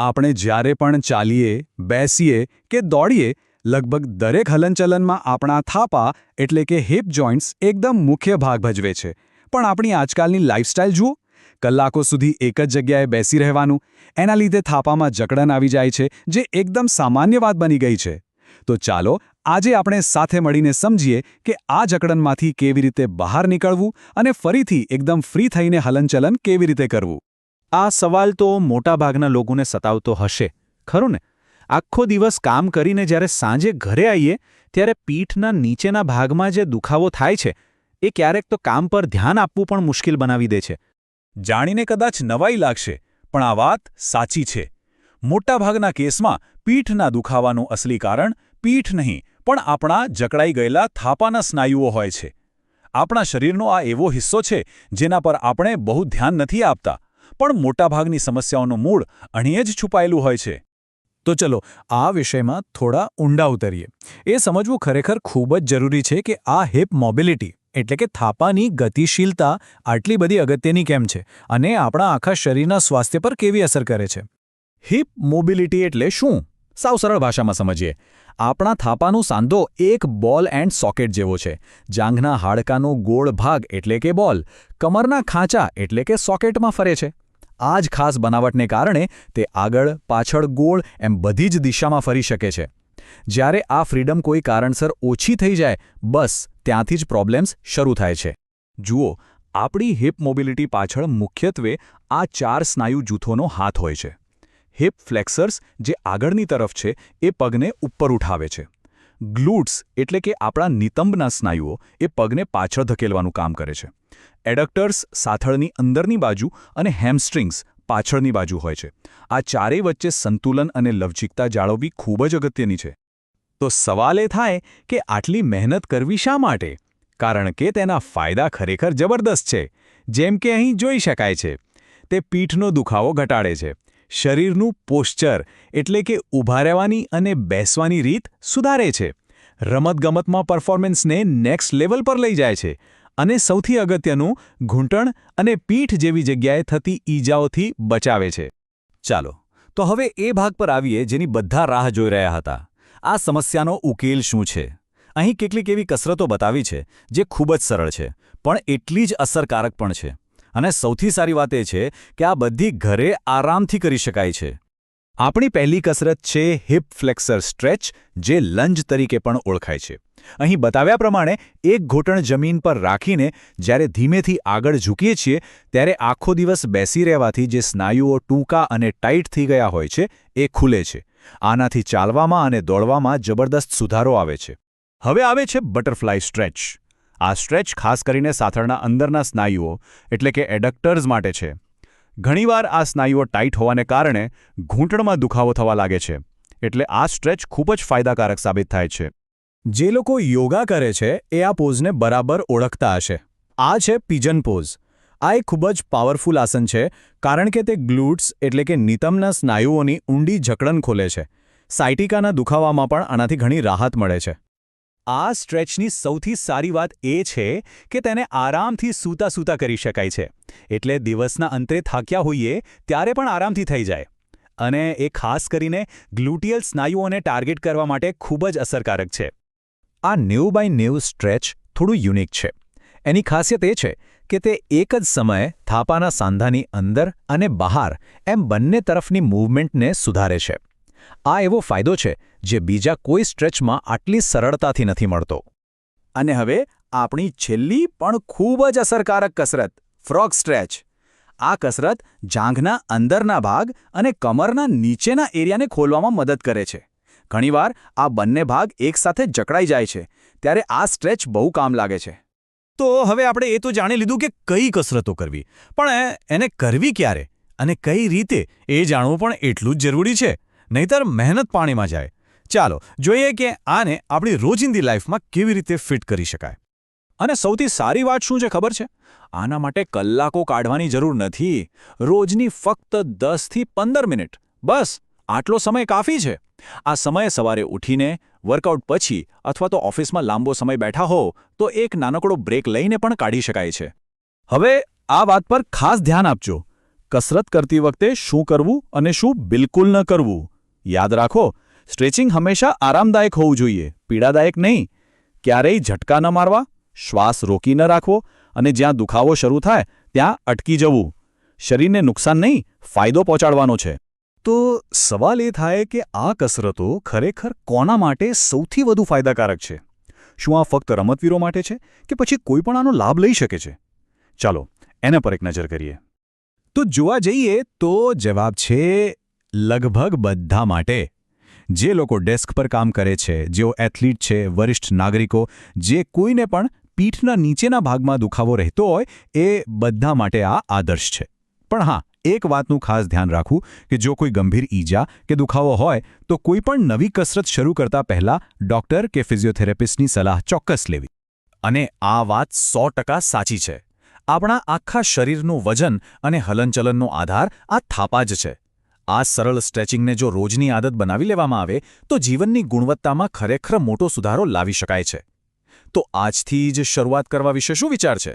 આપણે જ્યારે પણ ચાલીએ, બેસીએ કે દોડીએ, લગભગ દરેક હલનચલનમાં આપણા થાપા એટલે કે હિપ જોઇન્ટ્સ એકદમ મુખ્ય ભાગ ભજવે છે. પણ આપણી આજકાલની લાઇફસ્ટાઇલ જુઓ, કલાકો સુધી એક જ જગ્યાએ બેસી રહેવાનું, એના લીધે થાપામાં જકડન આવી જાય છે, જે એકદમ સામાન્ય વાત બની ગઈ છે. તો ચાલો, આજે આપણે સાથે મળીને સમજીએ કે આ જકડનમાંથી કેવી રીતે બહાર નીકળવું અને ફરીથી એકદમ ફ્રી થઈને હલનચલન કેવી રીતે કરવું. આ સવાલ તો મોટાભાગના લોકોને સતાવતો હશે, ખરું ને? આખો દિવસ કામ કરીને જ્યારે સાંજે ઘરે આવીએ, ત્યારે પીઠના નીચેના ભાગમાં જે દુખાવો થાય છે, એ ક્યારેક તો કામ પર ધ્યાન આપવું પણ મુશ્કેલ બનાવી દે છે. જાણીને કદાચ નવાઈ લાગશે, પણ આ વાત સાચી છે. મોટાભાગના કેસમાં પીઠના દુખાવાનું અસલી કારણ પીઠ નહીં, પણ આપણા જકડાઈ ગયેલા થાપાના સ્નાયુઓ હોય છે. આપણા શરીરનો આ એવો હિસ્સો છે, જેના પર આપણે બહુ ધ્યાન નથી આપતા. પણ મોટાભાગની સમસ્યાઓનું મૂળ અહીં જ છુપાયેલું હોય છે. તો ચલો, આ વિષયમાં થોડા ઊંડા ઉતરીએ. એ સમજવું ખરેખર ખૂબ જ જરૂરી છે કે આ હિપ મોબિલિટી, એટલે કે થાપાની ગતિશીલતા, આટલી બધી અગત્યની કેમ છે? અને આપણા આખા શરીરના સ્વાસ્થ્ય પર કેવી અસર કરે છે? હિપ મોબિલિટી એટલે શું? સાવ સરળ ભાષામાં સમજીએ. આપણા થાપાનું સાંધો એક બોલ એન્ડ સોકેટ જેવો છે. જાંઘના હાડકાનો ગોળ ભાગ એટલે કે બોલ. કમરના ખાંચા એટલે કે સોકેટમાં ફરે છે. આ જ ખાસ બનાવટને કારણે તે આગળ, પાછળ, ગોળ એમ બધી જ દિશામાં ફરી શકે છે. જ્યારે આ ફ્રીડમ કોઈ કારણસર ઓછી થઈ જાય, બસ ત્યાંથી જ પ્રોબ્લેમ્સ શરૂ થાય છે. જુઓ, આપણી હિપ મોબિલિટી પાછળ મુખ્યત્વે આ ચાર સ્નાયુ જૂથોનો હાથ હોય છે. હિપ ફ્લેક્સર્સ જે આગળની તરફ છે, એ પગને ઉપર ઉઠાવે છે. ગ્લૂટ્સ એટલે કે આપણા નિતંબના સ્નાયુઓ એ પગને પાછળ ધકેલવાનું કામ કરે છે. એડક્ટર્સ સાથળની અંદરની બાજુ અને હેમસ્ટ્રિંગ્સ પાછળની બાજુ હોય છે. આ ચારેય વચ્ચે સંતુલન અને લવચિકતા જાળવવી ખૂબ જ અગત્યની છે. તો સવાલ એ થાય કે આટલી મહેનત કરવી શા માટે? કારણ કે તેના ફાયદા ખરેખર જબરદસ્ત છે. જેમ કે અહીં જોઈ શકાય છે. તે પીઠનો દુખાવો ઘટાડે છે. શરીરનું પોશ્ચર એટલે કે ઊભા રહેવાની અને બેસવાની રીત સુધારે છે. રમતગમતમાં પરફોર્મન્સને નેક્સ્ટ લેવલ પર લઈ જાય છે અને સૌથી અગત્યનું ઘૂંટણ અને પીઠ જેવી જગ્યાએ થતી ઈજાઓથી બચાવે છે. ચાલો, તો હવે એ ભાગ પર આવીએ જેની બધા રાહ જોઈ રહ્યા હતા. આ સમસ્યાનો ઉકેલ શું છે? અહીં કેટલીક એવી કસરતો બતાવી છે જે ખૂબ જ સરળ છે, પણ એટલી જ અસરકારક પણ છે. અને સૌથી સારી વાત એ છે કે આ બધી ઘરે આરામથી કરી શકાય છે. આપણી પહેલી કસરત છે હિપ ફ્લેક્સર સ્ટ્રેચ, જે લંજ તરીકે પણ ઓળખાય છે. અહીં બતાવ્યા પ્રમાણે એક ઘૂંટણ જમીન પર રાખીને જ્યારે ધીમેથી આગળ ઝૂકીએ છીએ, ત્યારે આખો દિવસ બેસી રહેવાથી જે સ્નાયુઓ ટૂંકા અને ટાઈટ થઈ ગયા હોય છે, એ ખુલે છે. આનાથી ચાલવામાં અને દોડવામાં જબરદસ્ત સુધારો આવે છે. હવે આવે છે બટરફ્લાય સ્ટ્રેચ. આ સ્ટ્રેચ ખાસ કરીને સાથળના અંદરના સ્નાયુઓ, એટલે કે એડક્ટર્સ માટે છે. ઘણીવાર આ સ્નાયુઓ ટાઈટ હોવાને કારણે ઘૂંટણમાં દુખાવો થવા લાગે છે, એટલે આ સ્ટ્રેચ ખૂબ જ ફાયદાકારક સાબિત થાય છે. જે લોકો યોગા કરે છે, એ આ પોઝને બરાબર ઓળખતા હશે. આ છે પિજન પોઝ. આ એક ખૂબ જ પાવરફુલ આસન છે, કારણ કે તે ગ્લુટ્સ, એટલે કે નિતમના સ્નાયુઓની ઊંડી જકડન ખોલે છે. સાયટિકાના દુખાવામાં પણ આનાથી ઘણી રાહત મળે છે. આ સ્ટ્રેચની સૌથી સારી વાત એ છે કે તેને આરામથી સૂતા સૂતા કરી શકાય છે. એટલે દિવસના અંતે થાક્યા હોઈએ ત્યારે પણ આરામથી થઈ જાય. અને એ ખાસ કરીને ગ્લુટિયલ સ્નાયુઓને ટાર્ગેટ કરવા માટે ખૂબ જ અસરકારક છે. આ નેવ બાય નેવ સ્ટ્રેચ થોડું યુનિક છે. એની ખાસિયત એ છે કે તે એક જ સમયે થાપાના સાંધાની અંદર અને બહાર એમ બંને તરફની મૂવમેન્ટને સુધારે છે. આ એવો ફાયદો છે જે બીજા કોઈ સ્ટ્રેચમાં આટલી સરળતાથી નથી મળતો. અને હવે આપણી છેલ્લી પણ ખૂબ જ અસરકારક કસરત, ફ્રોગ સ્ટ્રેચ. આ કસરત જાંઘના અંદરના ભાગ અને કમરના નીચેના એરિયાને ખોલવામાં મદદ કરે છે. ઘણીવાર આ બંને ભાગ એકસાથે જકડાઈ જાય છે, ત્યારે આ સ્ટ્રેચ બહુ કામ લાગે છે. તો હવે આપણે એ તો જાણી લીધું કે કઈ કસરતો કરવી, પણ એને કરવી ક્યારે? અને કઈ રીતે? એ જાણવું પણ એટલું જ જરૂરી છે. નહીતર મહેનત પાણીમાં જાય. ચાલો, જોઈએ કે આને આપણી રોજિંદી લાઈફમાં કેવી રીતે ફિટ કરી શકાય. અને સૌથી સારી વાત શું છે ખબર છે? આના માટે કલાકો કાઢવાની જરૂર નથી. રોજની ફક્ત દસથી પંદર મિનિટ. બસ, આટલો સમય કાફી છે. આ સમયે સવારે ઉઠીને વર્કઆઉટ પછી અથવા તો ઓફિસમાં લાંબો સમય બેઠા હો, તો એક નાનકડો બ્રેક લઈને પણ કાઢી શકાય છે. હવે આ વાત પર ખાસ ધ્યાન આપજો. કસરત કરતી વખતે શું કરવું અને શું બિલકુલ ન કરવું? યાદ રાખો, સ્ટ્રેચિંગ હંમેશા આરામદાયક હોવું જોઈએ, પીડાદાયક નહીં. ક્યારેય ઝટકા ન મારવા, શ્વાસ રોકી ન રાખવો અને જ્યાં દુખાવો શરૂ થાય, ત્યાં અટકી જવું. શરીરને નુકસાન નહીં, ફાયદો પહોંચાડવાનો છે. તો સવાલ એ થાય કે આ કસરતો ખરેખર કોના માટે સૌથી વધુ ફાયદાકારક છે? શું આ ફક્ત રમતવીરો માટે છે કે પછી કોઈ પણ આનો લાભ લઈ શકે છે? ચાલો, એના પર એક નજર કરીએ. તો જોવા જઈએ તો જવાબ છે લગભગ બધા માટે. જે લોકો ડેસ્ક પર કામ કરે છે, જેઓ એથ્લીટ છે, વરિષ્ઠ નાગરિકો, જે કોઈને પણ પીઠના નીચેના ભાગમાં દુખાવો રહેતો હોય, એ બધા માટે આ આદર્શ છે. પણ હા, એક વાતનું ખાસ ધ્યાન રાખવું કે જો કોઈ ગંભીર ઈજા કે દુખાવો હોય, તો કોઈ પણ નવી કસરત શરૂ કરતા પહેલા ડોક્ટર કે ફિઝિયોથેરાપિસ્ટની સલાહ ચોક્કસ લેવી. અને આ વાત સો સાચી છે. આપણા આખા શરીરનું વજન અને હલનચલનનો આધાર આ થાપા જ છે. આ સરળ સ્ટ્રેચિંગને જો રોજની આદત બનાવી લેવામાં આવે, તો જીવનની ગુણવત્તામાં ખરેખર મોટો સુધારો લાવી શકાય છે. તો આજથી જ શરૂઆત કરવા વિશે શું વિચાર છે?